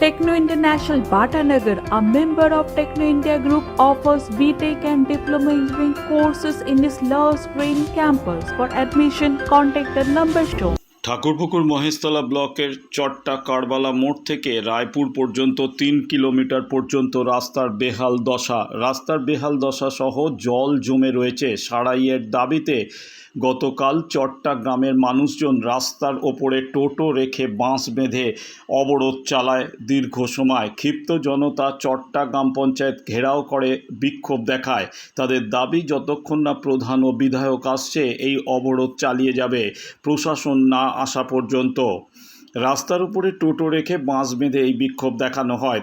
Techno International Bhatanagar, a member of Techno India Group, offers BTEC and Diploma Engineering courses in its Love Green campus. For admission, contact the number shown. Thakurpukur Maheshtala ব্লকের চট্টা কারবালা মোড় থেকে রায়পুর পর্যন্ত তিন kilometre পর্যন্ত রাস্তার বেহাল দশা রাস্তার বেহাল দশা সহ জল জমে রয়েছে সারাইয়ের দাবিতে গতকাল চট্টা গ্রামের মানুষজন রাস্তার ওপরে টোটো রেখে বাঁশ বেঁধে অবরোধ চালায় দীর্ঘ সময়। ক্ষিপ্ত জনতা চট্টা গ্রাম পঞ্চায়েত ঘেরাও করে বিক্ষোভ দেখায়। তাদের দাবি, যতক্ষণ না প্রধান ও বিধায়ক আসছে, এই অবরোধ চালিয়ে যাবে। প্রশাসন না আসা পর্যন্ত। রাস্তার উপরে টোটো রেখে বাঁশ বেঁধে এই বিক্ষোভ দেখানো হয়।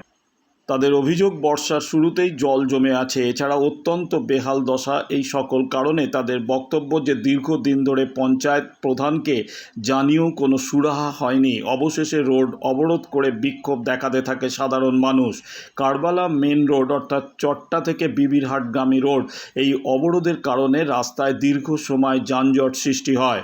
তাদের অভিযোগ, বর্ষার শুরুতেই জল জমে আছে। এছাড়া অত্যন্ত বেহাল দশা এই সকল কারণে তাদের বক্তব্য যে দীর্ঘদিন ধরে পঞ্চায়েত প্রধানকে জানিয়েও কোনো সুরাহা হয়নি। অবশেষে রোড অবরোধ করে বিক্ষোভ দেখাতে থাকে সাধারণ মানুষ। কারবালা মেন রোড অর্থাৎ চট্টা থেকে বিবিরহাটগামী রোড, এই অবরোধের কারণে রাস্তায় দীর্ঘ সময় যানজট সৃষ্টি হয়।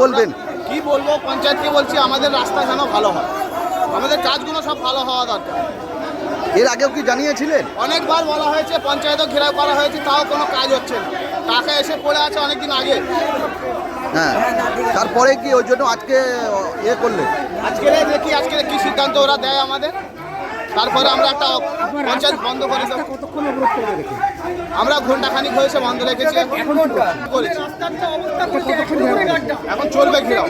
বলবেন? কি বলব? পঞ্চায়েতকে বলছি আমাদের রাস্তা যেন ভালো হয়। আমাদের কাজগুলো সব ভালো হওয়া দরকার। এর আগেও কি জানিয়েছিলেন? অনেকবার বলা হয়েছে পঞ্চায়েতও ঘেরাও করা হয়েছে তাও কোনো কাজ হচ্ছে না। টাকা এসে পড়ে আছে অনেকদিন আগে। হ্যাঁ তারপরে কি ওই জন্য আজকে ইয়ে করলেন? আজকে দেখি আজকে কি সিদ্ধান্ত ওরা দেয় আমাদের? তারপরে আমরা একটা পঞ্চায়েত বন্ধ করে আমরা ঘণ্টা খানিক হয়েছে বন্ধ রেখেছি করেছি? এখন চলবে ঘেরাও।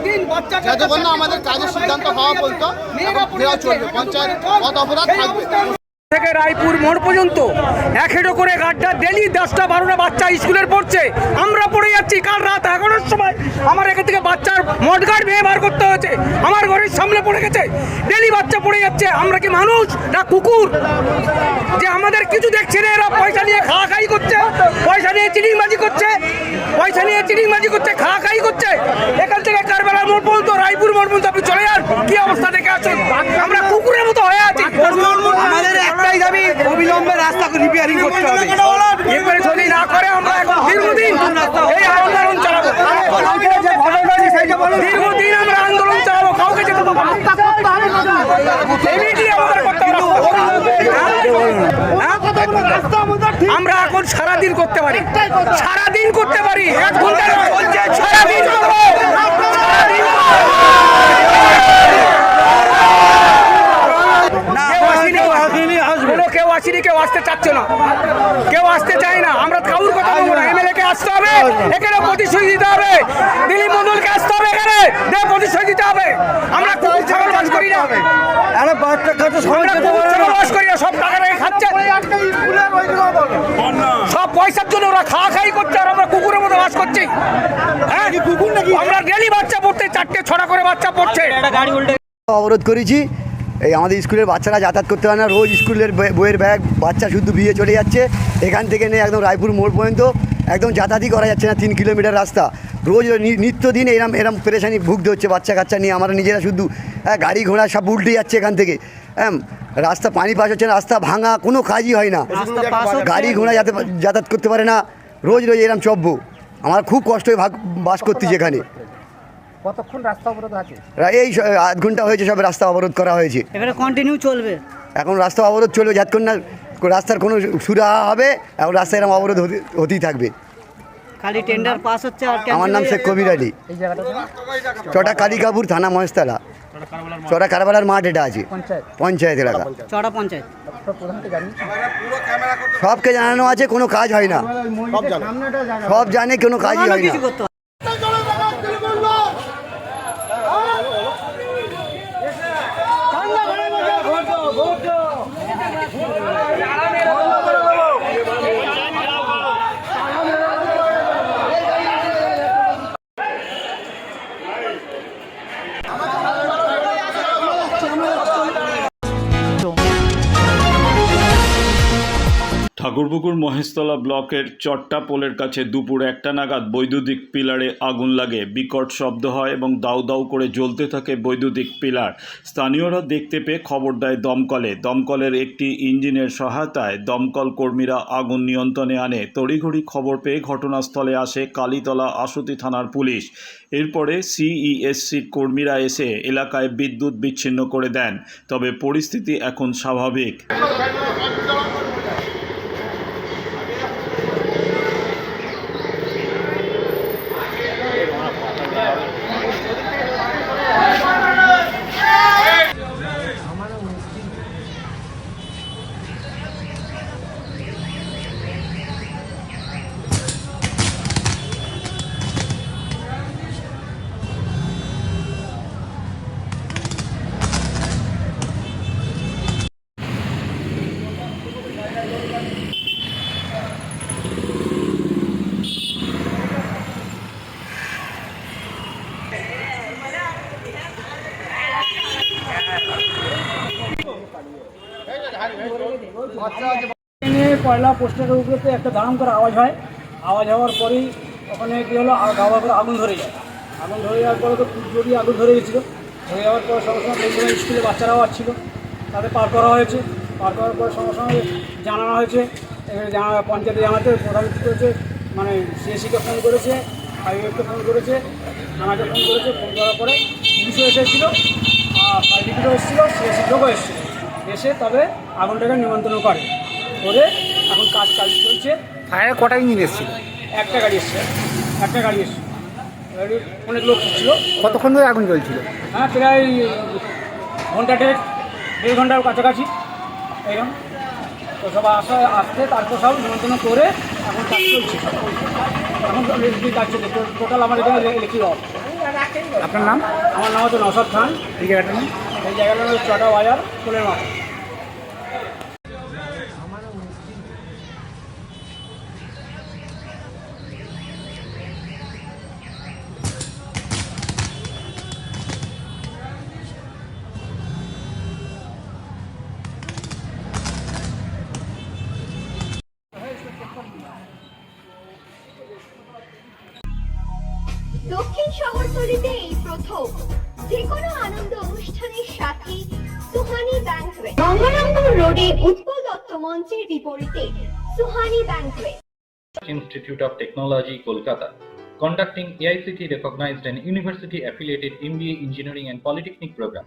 যতক্ষণ না আমাদের কাজের সিদ্ধান্ত হওয়া বলতো ঘেরাও চলবে। পঞ্চায়েত কত অপরাধ থাকবে। থেকে রায়পুর মোড় পর্যন্ত এক হেঁটো করে গাড্ডা ডেলি দশটা, বারোটা বাচ্চা স্কুলের পড়ছে। আমরা পড়ে যাচ্ছি কাল রাত এগারোটার সময়। আমার এখান থেকে বাচ্চার মটগার্ড ভেঙে বার করতে হয়েছে। আমার ঘরের সামনে পড়ে গেছে। ডেলি বাচ্চা পড়ে যাচ্ছে। আমরা কি মানুষ না কুকুর? যে আমাদের কিছু দেখছে না, এরা পয়সা নিয়ে খাওয়া খাই করছে, পয়সা নিয়ে চিটিংবাজি করছে, পয়সা নিয়ে চিটিংবাজি করছে, খাওয়া খাই করছে এখান থেকে কারবেলা মোড় পর্যন্ত রায়পুর মোড় পর্যন্ত আপনি চলে যান কি অবস্থা দেখে আছেন আমরা কুকুরের মতো হয়ে আছি আমাদের একটাই দাবি অবিলম্বে রাস্তা রিপেয়ারিং করতে হবে। এরপরে যদি না করে আমরা এখন দীর্ঘদিন এই আন্দোলন চালাবো। দীর্ঘদিন আমরা আন্দোলন চালাবো কাউকে যেতে দেবো হ্যাঁ? আমরা এখন সারাদিন করতে পারি। সারাদিন করতে পারি। এক ঘণ্টা নয়, সারাদিন করব সারাদিন কেউ আসেনি, কোনো কেউ আসতে চাচ্ছে না। কেউ আসতে চায় না। আমরা কাউর কথা বলব না। এমএলএ কে আসতে হবে। এখানে প্রতিশ্রুতি দিতে হবে। দিলীপ মন্ডলকে আসতে হবে এখানে। দে প্রতিশ্রুতি দিতে হবে। আমরা কুকুর ছাগল বাস করি না। আরে বাচ্চা কাছে আমরা কুকুর ছাগল বাস করি না। সব টাকা রেখে খাচ্ছে। সব পয়সার জন্য ওরা খাওয়া খাই করছে আর আমরা কুকুরের মতো বাস করছি। হ্যাঁ? কুকুর নাকি? আমরা ডেলি বাচ্চা পড়তে চারটে ছটা করে বাচ্চা পড়ছে। অবরোধ করেছি। এই আমাদের স্কুলের বাচ্চারা যাতায়াত করতে পারে না। রোজ স্কুলের বইয়ের ব্যাগ বাচ্চা শুধু বিয়ে চলে যাচ্ছে। এখান থেকে নিয়ে একদম রায়পুর মোড় পর্যন্ত। একদম যাতায়াতই করা যাচ্ছে না তিন কিলোমিটার রাস্তা। রোজ নি- নিত্যদিন এরম এরম পেরেশানি ভুগতে হচ্ছে বাচ্চা কাচ্চা নিয়ে। আমরা নিজেরা শুধু হ্যাঁ গাড়ি ঘোড়া সব উল্টে যাচ্ছে এখান থেকে। হ্যাঁ রাস্তা পানি পাস হচ্ছে না রাস্তা ভাঙা কোনো কাজই হয় না। গাড়ি ঘোড়া যাতে যাতায়াত করতে পারে না। রোজ রোজ এরম চব্য আমার খুব কষ্ট হয়ে ভাগ বাস করতেছি এখানে কতক্ষণ রাস্তা অবরোধ আছে? এই আধ ঘণ্টা হয়েছে সব রাস্তা অবরোধ করা হয়েছে। এবারে কন্টিনিউ চলবে। এখন রাস্তা অবরোধ চলবে যতক্ষণ না রাস্তার কোনো সুরাহা হবে এখন রাস্তা এরকম অবরোধ হতে- হতেই থাকবে। খালি টেন্ডার পাস হচ্ছে আর আমার নাম শেখ কবির আলী। চটা কালিকাপুর থানা মহেশতলা। চটা কারবালার মাঠ এটা আছে। পঞ্চায়েত। এলাকা। চড়া পঞ্চায়েত। সবকে জানানো আছে কোনো কাজ হয় না। সব জানে। কোনো কাজই হয় না। Yeah. ঠাকুরপুকুর মহেশতলা ব্লকের চট্টা পোলের কাছে দুপুর একটা নাগাদ বৈদ্যুতিক পিলারে আগুন লাগে। বিকট শব্দ হয় এবং দাউ দাউ করে জ্বলতে থাকে বৈদ্যুতিক পিলার। স্থানীয়রা দেখতে পেয়ে খবর দেয় দমকলে। দমকলের একটি ইঞ্জিনের সহায়তায় দমকল কর্মীরা আগুন নিয়ন্ত্রণে আনে। তড়িঘড়ি খবর পেয়ে ঘটনাস্থলে আসে কালীতলা আশুতি থানার পুলিশ। এরপরে সিইএসসির কর্মীরা এসে এলাকায় বিদ্যুৎ বিচ্ছিন্ন করে দেন। তবে পরিস্থিতি এখন স্বাভাবিক। ট্রেনে কয়লা পোস্টারের উপরে একটা দাঁড়াম করে আওয়াজ হয়। আওয়াজ হওয়ার পরেই ওখানে কী হলো গাওয়া করে আগুন ধরে যায়। আগুন ধরে যাওয়ার পরে তো জোরই আগুন ধরে গেছিল। ধরে যাওয়ার পর সঙ্গে সঙ্গে বন্ধুরা স্কুলে বাচ্চারাও আসছিল। তাদের পার করা হয়েছে। পার করার পর সঙ্গে সঙ্গে জানানো হয়েছে। জানা পঞ্চায়েতে জানাতে প্রধান কী করেছে মানে সিএসিকে ফোন করেছে হাইওয়েকে ফোন করেছে, থানাকে ফোন করেছে, ফোন করার পরে পুলিশও এসেছিল, আর ফায়ার এসেছিল, সিএসি লোকও এসেছিল। এসে তবে আগুনটাকে নিমন্ত্রণ করে। করে এখন কাজ কাজ চলছে। ফায়ার কটা ইঞ্জিন এসেছিল? একটা গাড়ি এসছে। একটা গাড়ি এসছে। অনেক লোক ছিল কতক্ষণ ধরে আগুন জ্বলছিল? হ্যাঁ প্রায় ঘণ্টা দেড় দেড় ঘণ্টার কাছাকাছি। এরকম তো সব আসা আসতে তারপর সব নিমন্ত্রণ করে এখন কাজ চলছে। এখন কাজ চলছে টোটাল আমার এখানে লিখি অফ আপনার নাম? আমার নাম হচ্ছে নসর খান। এই জায়গাটার নাম? এই জায়গাটা হচ্ছে চটা বাজার ফুলের মাথা দক্ষিণ শহরতলিতে এই প্রথম যে কোনো আনন্দ অনুষ্ঠানের সাথে সুহানি ব্যাংকুয়েট গঙ্গারামপুর রোডে উৎপল দত্ত মঞ্চের বিপরীতে Suhani banquet Institute of Technology, Kolkata, conducting AICT recognized and university affiliated MBA Engineering and Polytechnic program.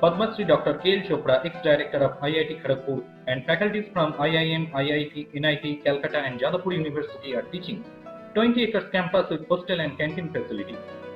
Padma Shri Dr. K. L. Chopra, ex-director of IIT Kharagpur, and faculties from IIM, IIT, NIT, Calcutta, and Jadavpur University are teaching. 20 acres campus with hostel and canteen facility,